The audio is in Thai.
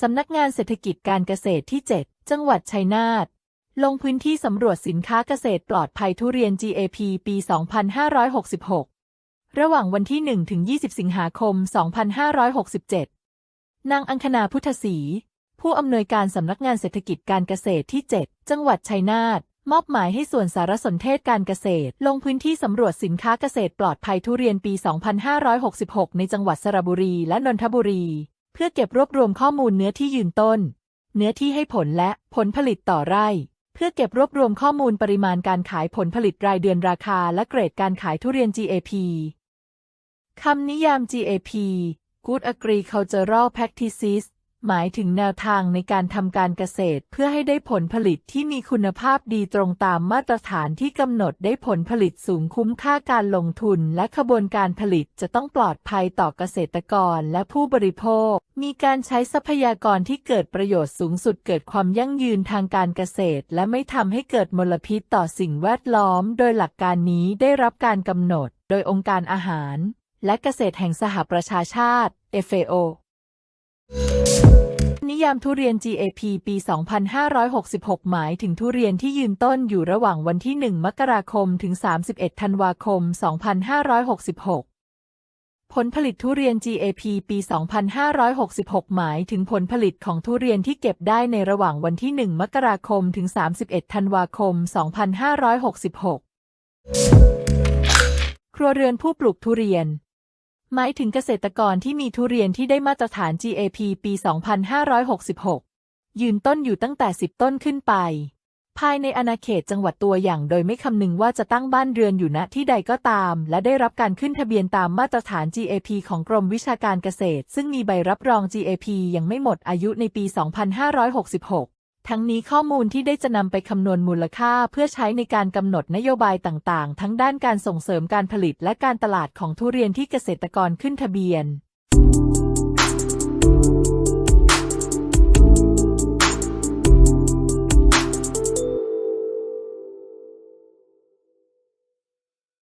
สำนักงานเศรษฐกิจการเกษตรที่ 7 จังหวัดชัยนาทลงพื้นที่สำรวจสินค้าเกษตรปลอดภัยทุเรียน GAP ปี 2566 ระหว่างวันที่ 1 ถึง 20 สิงหาคม 2567 นางอังคณาพุทธศรี ผู้อำนวยการสำนักงานเศรษฐกิจการเกษตรที่ 7 จังหวัดชัยนาท มอบหมายให้ส่วนสารสนเทศการเกษตร ลงพื้นที่สำรวจสินค้าเกษตรปลอดภัยทุเรียนปี 2566 ในจังหวัดสระบุรีและนนทบุรี เพื่อเก็บรวบรวมข้อมูลเนื้อที่ยืนต้น เนื้อที่ให้ผลและผลผลิตต่อไร่ เพื่อเก็บรวบรวมข้อมูลปริมาณการขายผลผลิตรายเดือนราคาและเกรดการขายทุเรียน GAP คำนิยาม GAP Good Agricultural Practices หมายถึงแนวทางในการทำการเกษตร เพื่อให้ได้ผลผลิตที่มีคุณภาพดีตรงตามมาตรฐานที่กำหนดได้ผลผลิตสูงคุ้มค่าการลงทุน และขบวนการผลิตจะต้องปลอดภัยต่อเกษตรกรและผู้บริโภค มีการใช้ทรัพยากรที่เกิดประโยชน์สูงสุดเกิดความยั่งยืนทางการเกษตร และไม่ทำให้เกิดมลพิษต่อสิ่งแวดล้อม โดยหลักการนี้ได้รับการกำหนด โดยองค์การอาหาร และเกษตรแห่งสหประชาชาติ FAO นิ ยามทุเรียน GAP ปี 2566 หมายถึงทุเรียนที่ยืนต้นอยู่ระหว่างวันที่ 1 มกราคม ถึง 31 ธันวาคม 2566 ผลผลิตทุเรียน GAP ปี 2566 หมายถึงผลผลิตของทุเรียนที่เก็บได้ในระหว่างวันที่ 1 มกราคม ถึง 31 ธันวาคม 2566 ครัวเรือนผู้ปลูกทุเรียน หมายถึงเกษตรกรที่มีทุเรียนที่ได้มาตรฐาน GAP ปี 2566 ยืนต้นอยู่ตั้งแต่ 10 ต้นขึ้นไป ภายในอาณาเขตจังหวัดตัวอย่างโดยไม่คำนึงว่าจะตั้งบ้านเรือนอยู่ณที่ใดก็ตาม และได้รับการขึ้นทะเบียนตามมาตรฐาน GAP ของกรมวิชาการเกษตร ซึ่งมีใบรับรอง GAP ยังไม่หมดอายุในปี 2566 ทั้งนี้ข้อมูลที่ได้จะนำไปคำนวณมูลค่าเพื่อใช้ในการกำหนดนโยบายต่างๆ ทั้งด้านการส่งเสริมการผลิตและการตลาดของทุเรียนที่เกษตรกรขึ้นทะเบียน